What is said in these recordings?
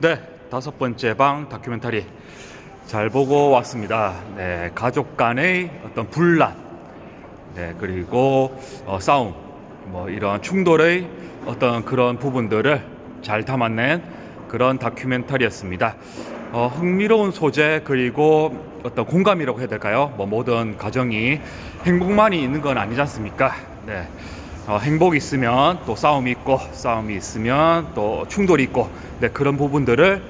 네, 다섯 번째 방 다큐멘터리 잘 보고 왔습니다. 네, 가족 간의 어떤 분란, 네, 그리고 어, 싸움, 뭐 이런 충돌의 어떤 그런 부분들을 잘 담아낸 그런 다큐멘터리였습니다. 어, 흥미로운 소재 그리고 어떤 공감이라고 해야 될까요? 뭐 모든 가정이 행복만이 있는 건 아니지 않습니까? 네. 어, 행복이 있으면 또 싸움이 있고 싸움이 있으면 또 충돌이 있고 네, 그런 부분들을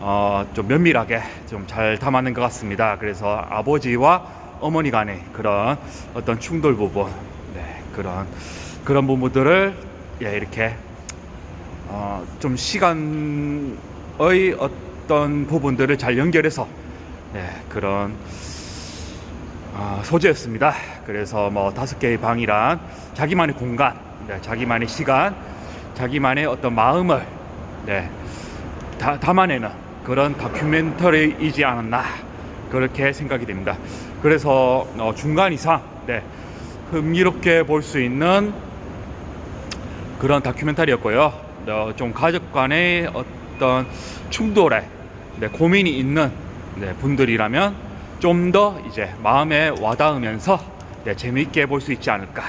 어, 좀 면밀하게 좀 잘 담아낸 것 같습니다. 그래서 아버지와 어머니 간의 그런 어떤 충돌 부분, 네, 그런 그런 부분들을 예, 이렇게 어, 좀 시간의 어떤 부분들을 잘 연결해서 네, 그런 아, 소재였습니다. 그래서 뭐 다섯 개의 방이란 자기만의 공간, 네, 자기만의 시간, 자기만의 어떤 마음을 네, 다, 담아내는 그런 다큐멘터리이지 않았나 그렇게 생각이 됩니다. 그래서 어, 중간 이상 네, 흥미롭게 볼 수 있는 그런 다큐멘터리였고요. 어, 좀 가족 간의 어떤 충돌에 네, 고민이 있는 네, 분들이라면 좀 더 이제 마음에 와닿으면서 네, 재미있게 볼 수 있지 않을까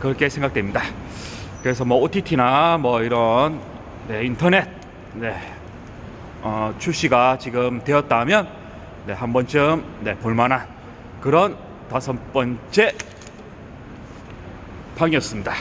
그렇게 생각됩니다. 그래서 뭐 OTT나 뭐 이런 네, 인터넷 네, 어, 출시가 지금 되었다면 네, 한 번쯤 네, 볼만한 그런 다섯 번째 방이었습니다.